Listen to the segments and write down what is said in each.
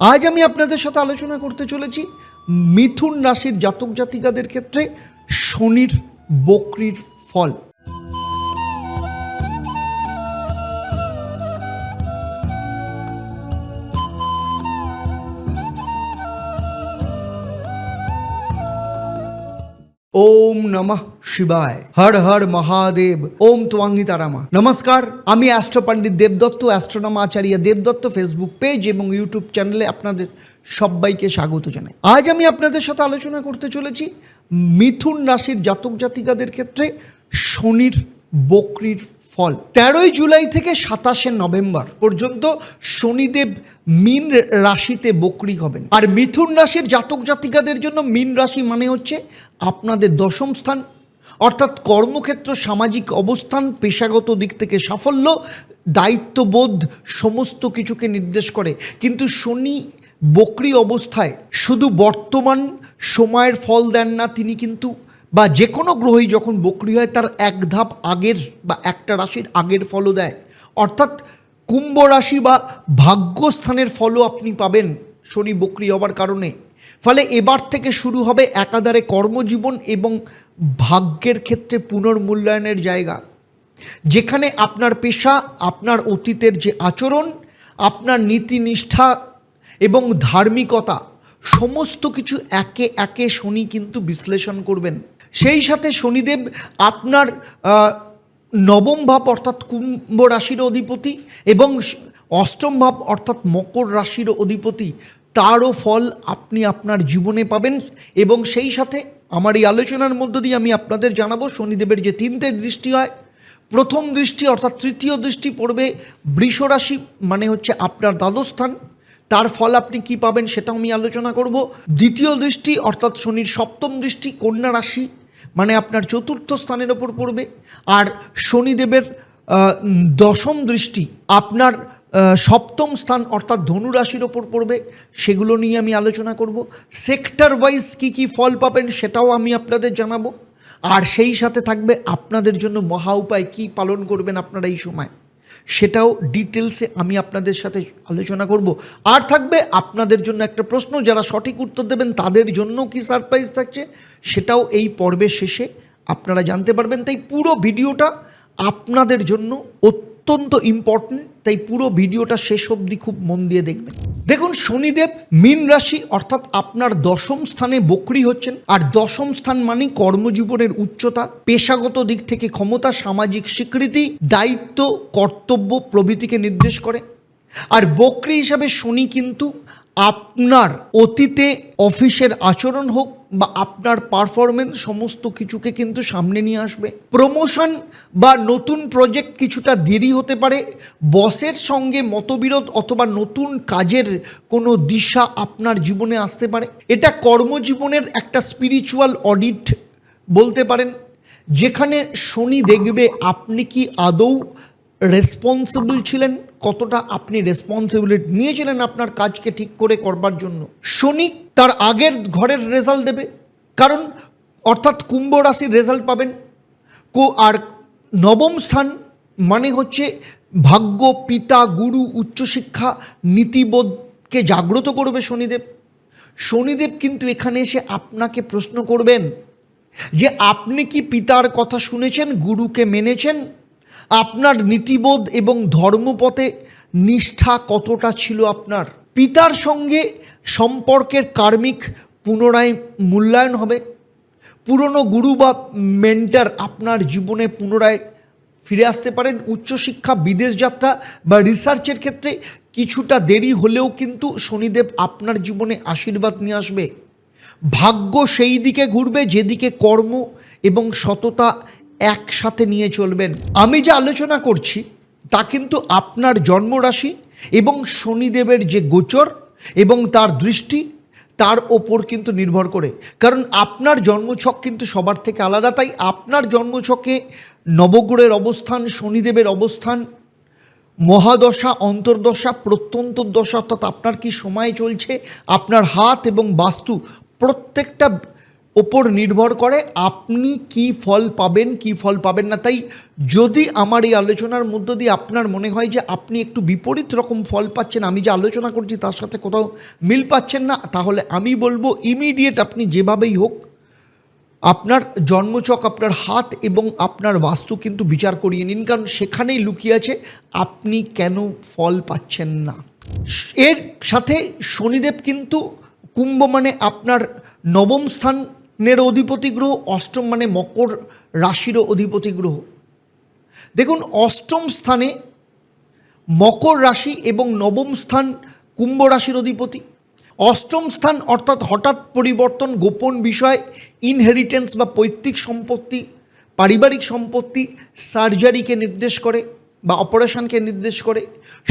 আজ আমি আপনাদের সাথে আলোচনা করতে চলেছি মিথুন রাশির জাতক জাতিকাদের ক্ষেত্রে শনির বকরির ফল। ওম নমঃ শিবায়। হর হর মহাদেব। ওম তোয়াঙ্গি তারামা নমস্কার, আমি অ্যাস্ট্রো পণ্ডিত দেবদত্ত অ্যাস্ট্রোনমা আচার্য দেবদত্ত, ফেসবুক পেজ এবং ইউটিউব চ্যানেলে আপনাদের সবাইকে স্বাগত জানাই। আজ আমি আপনাদের সাথে আলোচনা করতে চলেছি মিথুন রাশির জাতক জাতিকাদের ক্ষেত্রে শনির বকরির ফল। তেরোই জুলাই থেকে সাতাশে নভেম্বর পর্যন্ত শনিদেব মিন রাশিতে বকরি হবেন। আর মিথুন রাশির জাতক জাতিকাদের জন্য মিন রাশি মানে হচ্ছে আপনাদের দশম স্থান। অর্থাৎ কর্মক্ষেত্র, সামাজিক অবস্থান, পেশাগত দিক থেকে সাফল্য, দায়িত্ববোধ সমস্ত কিছুকে নির্দেশ করে। কিন্তু শনি বকরি অবস্থায় শুধু বর্তমান সময়ের ফল দেন না তিনি কিন্তু, বা যে কোনো গ্রহই যখন বকরি হয়, তার এক ধাপ আগের বা একটা রাশির আগের ফলও দেয়। অর্থাৎ কুম্ভ রাশি বা ভাগ্যস্থানের ফলও আপনি পাবেন শনি বকরি হবার কারণে। ফলে এবার থেকে শুরু হবে একাধারে কর্মজীবন এবং ভাগ্যের ক্ষেত্রে পুনর্মূল্যায়নের জায়গা। যেখানে আপনার পেশা, আপনার অতীতের যে আচরণ, আপনার নীতিনিষ্ঠা এবং ধার্মিকতা, সমস্ত কিছু একে একে শনি কিন্তু বিশ্লেষণ করবেন। সেই সাথে শনিদেব আপনার নবম ভাব অর্থাৎ কুম্ভ রাশির অধিপতি এবং অষ্টম ভাব অর্থাৎ মকর রাশির অধিপতি তারও ফল আপনি আপনার জীবনে পাবেন এবং সেই সাথে আমার এই আলোচনার মধ্য দিয়ে আমি আপনাদের জানাব শনিদেবের যে তিনটে দৃষ্টি হয়। প্রথম দৃষ্টি অর্থাৎ তৃতীয় দৃষ্টি পড়বে বৃষ রাশি মানে হচ্ছে আপনার দ্বাদস্থান তার ফল আপনি কি পাবেন সেটাও আমি আলোচনা করব। দ্বিতীয় দৃষ্টি অর্থাৎ শনির সপ্তম দৃষ্টি কন্যা রাশি মানে আপনার চতুর্থ স্থানের ওপর পড়বে। আর শনিদেবের দশম দৃষ্টি আপনার সপ্তম স্থান অর্থাৎ ধনু রাশির ওপর পড়বে, সেগুলো নিয়ে আমি আলোচনা করব। সেক্টর ওয়াইজ কী কী ফল পাবেন সেটাও আমি আপনাদের জানাব। আর সেই সাথে থাকবে আপনাদের জন্য মহা উপায় কী পালন করবেন আপনারা এই সময়, সেটাও ডিটেলসে আমি আপনাদের সাথে আলোচনা করব। আর থাকবে আপনাদের জন্য একটা প্রশ্ন, যারা সঠিক উত্তর দেবেন তাদের জন্য কি সারপ্রাইজ থাকছে, সেটাও এই পর্বের শেষে আপনারা জানতে পারবেন। তাই পুরো ভিডিওটা আপনাদের জন্য অত্যন্ত ইম্পর্ট্যান্ট তাই পুরো ভিডিওটা শেষ অবধি খুব মন দিয়ে দেখবেন। দেখুন, শনিদেব মীন রাশি, অর্থাৎ আপনার দশম স্থানে বকরি হচ্ছেন। আর দশম স্থান মানে কর্মজীবনের উচ্চতা, পেশাগত দিক থেকে ক্ষমতা, সামাজিক স্বীকৃতি, দায়িত্ব, কর্তব্য প্রভৃতিকে নির্দেশ করে। আর বকরি হিসাবে শনি কিন্তু আপনার অতীতে অফিসের আচরণ হোক বা আপনার পারফরমেন্স সমস্ত কিছুকে কিন্তু সামনে নিয়ে আসবে। প্রমোশন বা নতুন প্রজেক্ট কিছুটা দেরি হতে পারে। বসের সঙ্গে মতবিরোধ অথবা নতুন কাজের কোনো দিশা আপনার জীবনে আসতে পারে। এটা কর্মজীবনের একটা স্পিরিচুয়াল অডিট বলতে পারেন। যেখানে শনি দেখবে আপনি কি আদৌ রেসপন্সিবল ছিলেন, কতটা আপনি রেসপন্সিবিলিটি নিয়েছিলেন আপনার কাজকে ঠিক করে করবার জন্য? শনি তার আগের ঘরের রেজাল্ট দেবে, কারণ অর্থাৎ কুম্ভ রাশির রেজাল্ট পাবেন। কো, আর নবম স্থান মানে হচ্ছে ভাগ্য, পিতা, গুরু, উচ্চশিক্ষা, নীতিবোধকে জাগ্রত করবে শনিদেব। শনিদেব কিন্তু এখানে এসে আপনাকে প্রশ্ন করবেন যে, আপনি কি পিতার কথা শুনেছেন, গুরুকে মেনেছেন? আপনার নীতিবোধ এবং ধর্মপথে নিষ্ঠা কতটা ছিল আপনার? পিতার সঙ্গে সম্পর্কের কার্মিক পুনরায় মূল্যায়ন হবে। পুরনো গুরু বা মেন্টার আপনার জীবনে পুনরায় ফিরে আসতে পারেন। উচ্চশিক্ষা, বিদেশ যাত্রা বা রিসার্চের ক্ষেত্রে কিছুটা দেরি হলেও কিন্তু শনিদেব আপনার জীবনে আশীর্বাদ নিয়ে আসবে। ভাগ্য সেই দিকে ঘুরবে, যেদিকে কর্ম এবং সততা একসাথে নিয়ে চলবেন। আমি যে আলোচনা করছি, তা কিন্তু আপনার জন্মরাশি এবং শনিদেবের যে গোচর এবং তার দৃষ্টি, তার ওপর কিন্তু নির্ভর করে। কারণ আপনার জন্মছক কিন্তু সবার থেকে আলাদা। তাই আপনার জন্মছকে নবগ্রহের অবস্থান, শনিদেবের অবস্থান, মহাদশা, অন্তর্দশা প্রত্যন্তর দশা অর্থাৎ আপনার কি সময় চলছে, আপনার হাত এবং বাস্তু প্রত্যেকটা ওপর নির্ভর করে আপনি কি ফল পাবেন, কি ফল পাবেন না। তাই যদি আমার এই আলোচনার মধ্য দিয়ে আপনার মনে হয় যে আপনি একটু বিপরীত রকম ফল পাচ্ছেন, আমি যে আলোচনা করছি তার সাথে কোথাও মিল পাচ্ছেন না, তাহলে আমি বলব ইমিডিয়েট আপনি যেভাবেই হোক, আপনার জন্মচক, আপনার হাত এবং আপনার বাস্তু কিন্তু বিচার করিয়ে নিন, কারণ সেখানেই লুকিয়ে আছে আপনি কেন ফল পাচ্ছেন না। এর সাথে শনিদেব কিন্তু কুম্ভ মানে আপনার নবম স্থানের অধিপতি গ্রহ, অষ্টম মানে মকর রাশিরও অধিপতি গ্রহ। দেখুন, অষ্টম স্থানে মকর রাশি এবং নবম স্থান কুম্ভ রাশির অধিপতি। অষ্টম স্থান অর্থাৎ হঠাৎ পরিবর্তন, গোপন বিষয় ইনহেরিটেন্স বা পৈতৃক সম্পত্তি, পারিবারিক সম্পত্তি সার্জারিকে নির্দেশ করে বা অপারেশনকে নির্দেশ করে।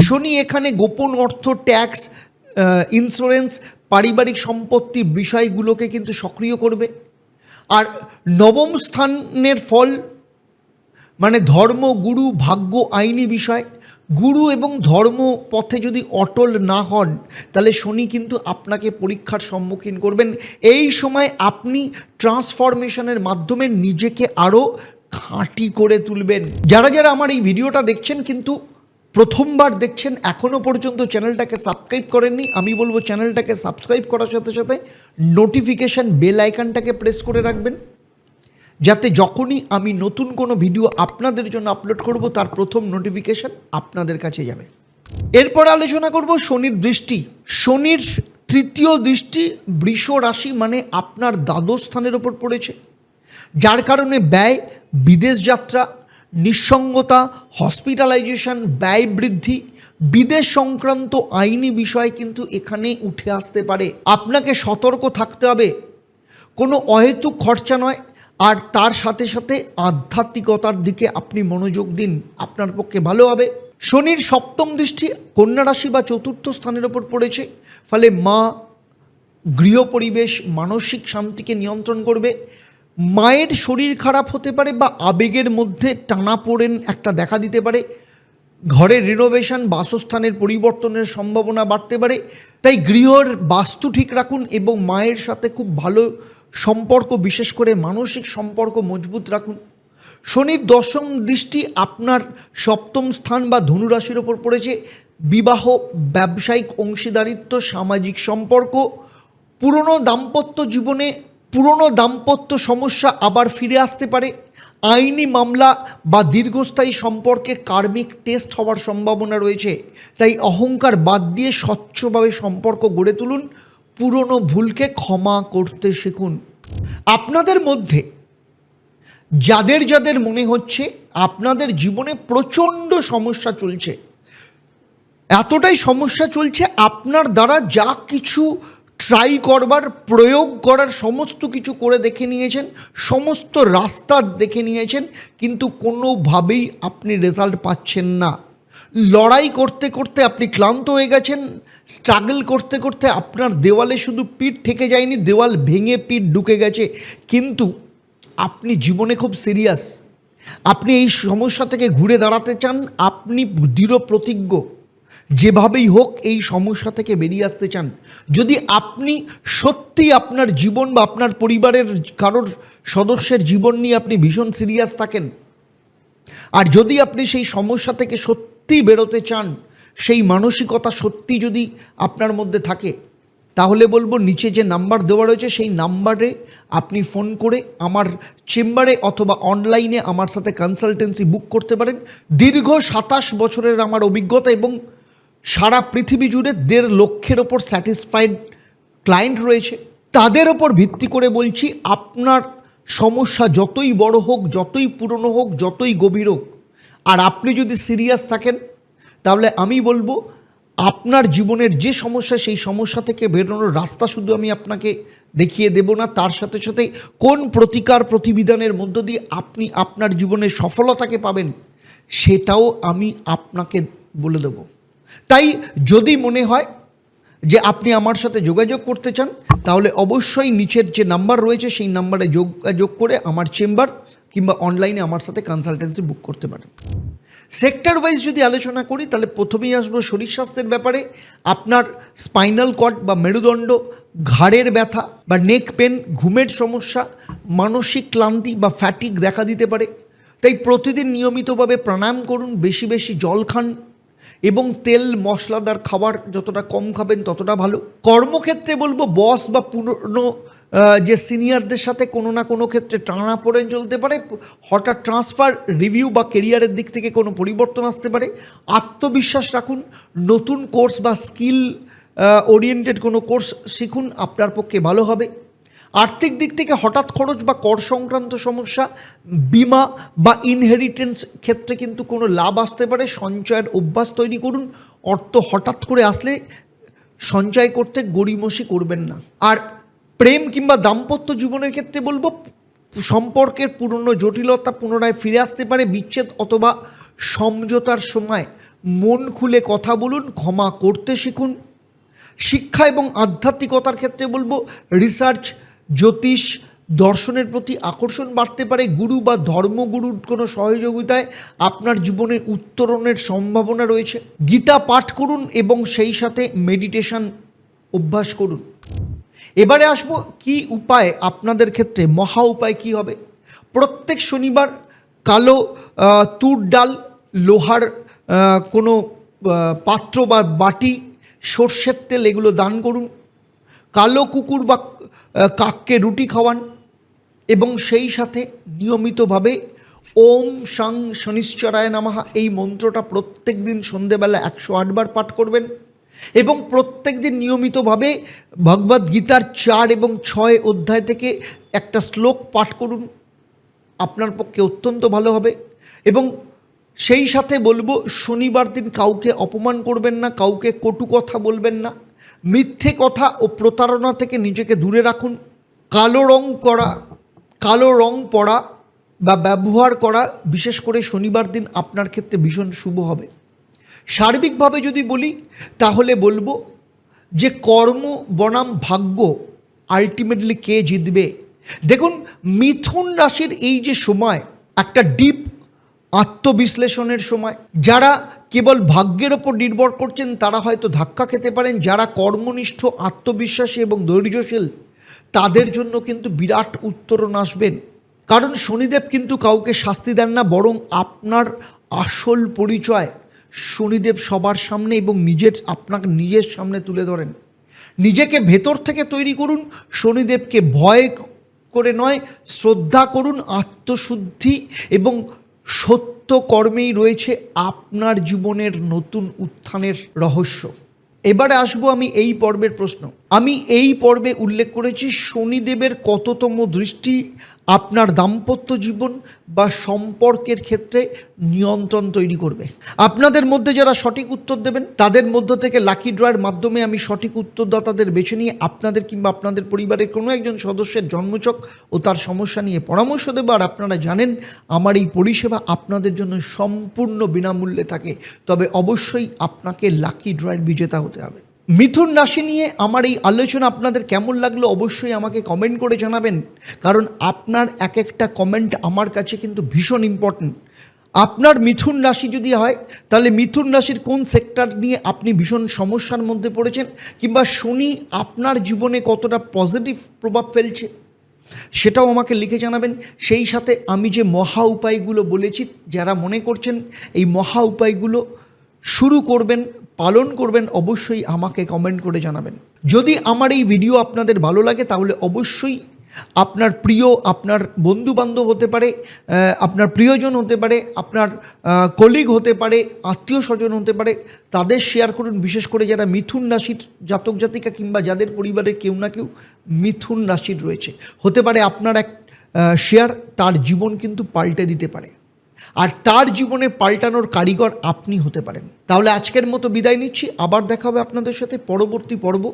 শনি এখানে গোপন অর্থ ট্যাক্স ইন্স্যুরেন্স পারিবারিক সম্পত্তির বিষয়গুলোকে কিন্তু সক্রিয় করবে। আর নবম স্থানের ফল মানে ধর্ম, গুরু, ভাগ্য, আইনি বিষয়। গুরু এবং ধর্ম পথে যদি অটল না হন, তাহলে শনি কিন্তু আপনাকে পরীক্ষার সম্মুখীন করবেন। এই সময় আপনি ট্রান্সফরমেশনের মাধ্যমে নিজেকে আরও খাঁটি করে তুলবেন। যারা যারা আমার এই ভিডিওটা দেখছেন কিন্তু প্রথমবার দেখছেন এখনও পর্যন্ত চ্যানেলটাকে সাবস্ক্রাইব করেননি। আমি বলব চ্যানেলটাকে সাবস্ক্রাইব করার সাথে সাথে নোটিফিকেশান বেল আইকনটাকে প্রেস করে রাখবেন। যাতে যখনই আমি নতুন কোনো ভিডিও আপনাদের জন্য আপলোড করব, তার প্রথম নোটিফিকেশন আপনাদের কাছে যাবে। এরপর আলোচনা করব শনির দৃষ্টি। শনির তৃতীয় দৃষ্টি বৃষ রাশি মানে আপনার দ্বাদশ স্থানের ওপর পড়েছে। যার কারণে ব্যয়, বিদেশ যাত্রা নিঃসঙ্গতা হসপিটালাইজেশন ব্যয় বৃদ্ধি, বিদেশ সংক্রান্ত আইনি বিষয় কিন্তু এখানে উঠে আসতে পারে। আপনাকে সতর্ক থাকতে হবে। কোনো অহেতুক খরচা নয়। আর তার সাথে সাথে আধ্যাত্মিকতার দিকে আপনি মনোযোগ দিন। আপনার পক্ষে ভালো হবে। শনির সপ্তম দৃষ্টি কন্যা রাশি বা চতুর্থ স্থানের ওপর পড়েছে। ফলে মা গৃহ পরিবেশ, মানসিক শান্তিকে নিয়ন্ত্রণ করবে। মায়ের শরীর খারাপ হতে পারে বা আবেগের মধ্যে টানা পড়েন একটা দেখা দিতে পারে। ঘরের রিনোভেশন বাসস্থানের পরিবর্তনের সম্ভাবনা বাড়তে পারে। তাই গৃহর বাস্তু ঠিক রাখুন এবং মায়ের সাথে খুব ভালো সম্পর্ক, বিশেষ করে মানসিক সম্পর্ক মজবুত রাখুন। শনির দশম দৃষ্টি আপনার সপ্তম স্থান বা ধনুরাশির ওপর পড়েছে। বিবাহ, ব্যবসায়িক অংশীদারিত্ব, সামাজিক সম্পর্ক, পুরনো দাম্পত্য জীবনে পুরনো দাম্পত্য সমস্যা আবার ফিরে আসতে পারে। আইনি মামলা বা দীর্ঘস্থায়ী সম্পর্কে কার্মিক টেস্ট হওয়ার সম্ভাবনা রয়েছে। তাই অহংকার বাদ দিয়ে স্বচ্ছভাবে সম্পর্ক গড়ে তুলুন। পুরনো ভুলকে ক্ষমা করতে শিখুন। আপনাদের মধ্যে যাদের যাদের মনে হচ্ছে আপনাদের জীবনে প্রচণ্ড সমস্যা চলছে। এতটাই সমস্যা চলছে আপনার দ্বারা যা কিছু ট্রাই করবার, প্রয়োগ করার সমস্ত কিছু করে দেখে নিয়েছেন, সমস্ত রাস্তা দেখে নিয়েছেন, কিন্তু কোনোভাবেই আপনি রেজাল্ট পাচ্ছেন না। লড়াই করতে করতে আপনি ক্লান্ত হয়ে গেছেন স্ট্রাগল করতে করতে আপনার দেওয়ালে শুধু পিঠ ঠেকে যায়নি, দেওয়াল ভেঙে পিঠ ঢুকে গেছে। কিন্তু আপনি জীবনে খুব সিরিয়াস আপনি এই সমস্যা থেকে ঘুরে দাঁড়াতে চান, আপনি দৃঢ় প্রতিজ্ঞ। যেভাবেই হোক এই সমস্যা থেকে বেরিয়ে আসতে চান, যদি আপনি সত্যি আপনার জীবন বা আপনার পরিবারের কারোর সদস্যের জীবন নিয়ে আপনি ভীষণ সিরিয়াস থাকেন, আর যদি আপনি সেই সমস্যা থেকে সত্যি বেরোতে চান, সেই মানসিকতা সত্যি যদি আপনার মধ্যে থাকে, তাহলে বলব নিচে যে নাম্বার দেওয়া রয়েছে, সেই নাম্বারে আপনি ফোন করে আমার চেম্বারে অথবা অনলাইনে আমার সাথে কনসালটেন্সি বুক করতে পারেন। দীর্ঘ সাতাশ বছরের আমার অভিজ্ঞতা এবং সারা পৃথিবী জুড়ে দেড় লক্ষের ওপর স্যাটিসফাইড ক্লায়েন্ট রয়েছে। তাদের ওপর ভিত্তি করে বলছি, আপনার সমস্যা যতই বড় হোক, যতই পুরনো হোক, যতই গভীর হোক, আর আপনি যদি সিরিয়াস থাকেন, তাহলে আমি বলব, আপনার জীবনের যে সমস্যা, সেই সমস্যা থেকে বেরোনোর রাস্তা শুধু আমি আপনাকে দেখিয়ে দেব না, তার সাথে সাথে কোন প্রতিকার প্রতিবিধানের মধ্য দিয়ে আপনি আপনার জীবনে সফলতাকে পাবেন, সেটাও আমি আপনাকে বলে দেবো। তাই যদি মনে হয় যে আপনি আমার সাথে যোগাযোগ করতে চান, তাহলে অবশ্যই নিচের যে নাম্বার রয়েছে, সেই নাম্বারে যোগাযোগ করে আমার চেম্বার কিংবা অনলাইনে আমার সাথে কনসালটেন্সি বুক করতে পারেন। সেক্টর ওয়াইজ যদি আলোচনা করি, তাহলে প্রথমেই আসব শরীর স্বাস্থ্যের ব্যাপারে। আপনার স্পাইনাল কর্ড বা মেরুদণ্ড, ঘাড়ের ব্যথা বা নেক পেন ঘুমের সমস্যা, মানসিক ক্লান্তি বা ফ্যাটিক দেখা দিতে পারে। তাই প্রতিদিন নিয়মিতভাবে প্রাণায়াম করুন, বেশি বেশি জল খান এবং তেল, মশলাদার খাবার যতটা কম খাবেন ততটা ভালো। কর্মক্ষেত্রে বলব, বস বা পুরনো যে সিনিয়রদের সাথে কোনো না কোনো ক্ষেত্রে টানা পড়ে চলতে পারে, হঠাৎ ট্রান্সফার, রিভিউ বা কেরিয়ারের দিক থেকে কোনো পরিবর্তন আসতে পারে। আত্মবিশ্বাস রাখুন, নতুন কোর্স বা স্কিল ওরিয়েন্টেড কোনো কোর্স শিখুন, আপনার পক্ষে ভালো হবে। আর্থিক দিক থেকে হঠাৎ খরচ বা কর সংক্রান্ত সমস্যা, বিমা বা ইনহেরিটেন্স ক্ষেত্রে কিন্তু কোনো লাভ আসতে পারে। সঞ্চয়ের অভ্যাস তৈরি করুন। অর্থ হঠাৎ করে আসলে সঞ্চয় করতে গড়িমসি করবেন না। আর প্রেম কিংবা দাম্পত্য জীবনের ক্ষেত্রে বলব, সম্পর্কের পুরনো জটিলতা পুনরায় ফিরে আসতে পারে বিচ্ছেদ অথবা সমঝোতার সময়। মন খুলে কথা বলুন, ক্ষমা করতে শিখুন। শিক্ষা এবং আধ্যাত্মিকতার ক্ষেত্রে বলব রিসার্চ জ্যোতিষ দর্শনের প্রতি আকর্ষণ বাড়তে পারে। গুরু বা ধর্মগুরুর কোনো সহযোগিতায় আপনার জীবনের উত্তরণের সম্ভাবনা রয়েছে। গীতা পাঠ করুন এবং সেই সাথে মেডিটেশন অভ্যাস করুন। এবারে আসব, কি উপায় আপনাদের ক্ষেত্রে, মহা উপায় কি হবে? প্রত্যেক শনিবার কালো তুর ডাল, লোহার কোনো পাত্র বা বাটি, সর্ষের তেল এগুলো দান করুন। কালো কুকুর বা কাককে রুটি খাওয়ান এবং সেই সাথে নিয়মিতভাবে ওম সাং শনিশ্চরায় নামাহা এই মন্ত্রটা প্রত্যেক দিন সন্ধেবেলা একশো আটবার পাঠ করবেন এবং প্রত্যেক দিন নিয়মিতভাবে ভগবদ গীতার চার এবং ছয় অধ্যায় থেকে একটা শ্লোক পাঠ করুন। আপনার পক্ষে অত্যন্ত ভালো হবে এবং সেই সাথে বলব শনিবার দিন কাউকে অপমান করবেন না, কাউকে কটু কথা বলবেন না। মিথ্যে কথা ও প্রতারণা থেকে নিজেকে দূরে রাখুন। কালো রং করা, কালো রং পরা বা ব্যবহার করা, বিশেষ করে শনিবার দিন আপনার ক্ষেত্রে ভীষণ শুভ হবে। সার্বিকভাবে যদি বলি, তাহলে বলব যে কর্ম, বনাম, ভাগ্য আলটিমেটলি কে জিতবে? দেখুন, মিথুন রাশির এই যে সময়, একটা ডিপ আত্মবিশ্লেষণের সময়। যারা কেবল ভাগ্যের ওপর নির্ভর করছেন, তারা হয়তো ধাক্কা খেতে পারেন। যারা কর্মনিষ্ঠ, আত্মবিশ্বাসী এবং ধৈর্যশীল, তাদের জন্য কিন্তু বিরাট উত্তরণ আসবেন। কারণ শনিদেব কিন্তু কাউকে শাস্তি দেন না, বরং আপনার আসল পরিচয় শনিদেব সবার সামনে এবং নিজের, আপনাকে নিজের সামনে তুলে ধরেন। নিজেকে ভেতর থেকে তৈরি করুন, শনিদেবকে ভয় করে নয়, শ্রদ্ধা করুন, আত্মশুদ্ধি এবং সত্য কর্মেই রয়েছে আপনার জীবনের নতুন উত্থানের রহস্য। এবারে আসব আমি এই পর্বের প্রশ্ন। আমি এই পর্বে উল্লেখ করেছি শনিদেবের কততম দৃষ্টি আপনার দাম্পত্য জীবন বা সম্পর্কের ক্ষেত্রে নিয়ন্ত্রণ তৈরি করবে। আপনাদের মধ্যে যারা সঠিক উত্তর দেবেন, তাদের মধ্য থেকে লাকি ড্রয়ের মাধ্যমে আমি সঠিক উত্তরদাতাদের বেছে নিয়ে আপনাদের কিংবা আপনাদের পরিবারের কোনো একজন সদস্যের জন্মচক ও তার সমস্যা নিয়ে পরামর্শ দেবো। আর আপনারা জানেন, আমার এই পরিষেবা আপনাদের জন্য সম্পূর্ণ বিনামূল্যে থাকে। তবে অবশ্যই আপনাকে লাকি ড্রয়ের বিজেতা হতে হবে। মিথুন রাশি নিয়ে আমার এই আলোচনা আপনাদের কেমন লাগল অবশ্যই আমাকে কমেন্ট করে জানাবেন। কারণ আপনার এক একটা কমেন্ট আমার কাছে কিন্তু ভীষণ ইম্পর্ট্যান্ট আপনার মিথুন রাশি যদি হয়, তাহলে মিথুন রাশির কোন সেক্টর নিয়ে আপনি ভীষণ সমস্যার মধ্যে পড়েছেন? কিংবা শনি আপনার জীবনে কতটা পজিটিভ প্রভাব ফেলছে? সেটাও আমাকে লিখে জানাবেন। সেই সাথে আমি যে মহা উপায়গুলো বলেছি, যারা মনে করছেন, এই মহা উপায়গুলো শুরু করবেন, পালন করবেন, অবশ্যই আমাকে কমেন্ট করে জানাবেন। যদি আমার এই ভিডিও আপনাদের ভালো লাগে, তাহলে অবশ্যই আপনার প্রিয়, আপনার বন্ধু বান্ধব হতে পারে আপনার প্রিয়জন হতে পারে, আপনার কলিগ হতে পারে, আত্মীয় স্বজন হতে পারে, তাদের শেয়ার করুন। বিশেষ করে যারা মিথুন রাশির জাতক জাতিকা কিংবা যাদের পরিবারের কেউ না কেউ মিথুন রাশির রয়েছে। হতে পারে আপনার এক শেয়ার তার জীবন কিন্তু পাল্টে দিতে পারে। আর তার জীবনে পাল্টানোর কারিগর আপনি হতে পারেন। তাহলে আজকের মতো বিদায় নিচ্ছি। আবার দেখা হবে আপনাদের সাথে পরবর্তী পর্ব।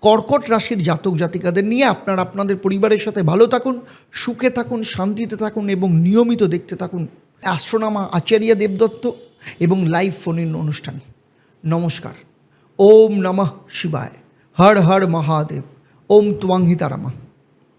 কর্কট রাশির জাতক জাতিকাদের নিয়ে আপনার আপনাদের পরিবারের সাথে ভালো থাকুন, সুখে থাকুন, শান্তিতে থাকুন এবং নিয়মিত দেখতে থাকুন। অ্যাস্ট্রোনামা আচার্য দেবদত্ত এবং লাইভ ফোন ইন অনুষ্ঠান। নমস্কার। ওম নমঃ শিবায়। হর হর মহাদেব। ওম ত্বাংহিতারামা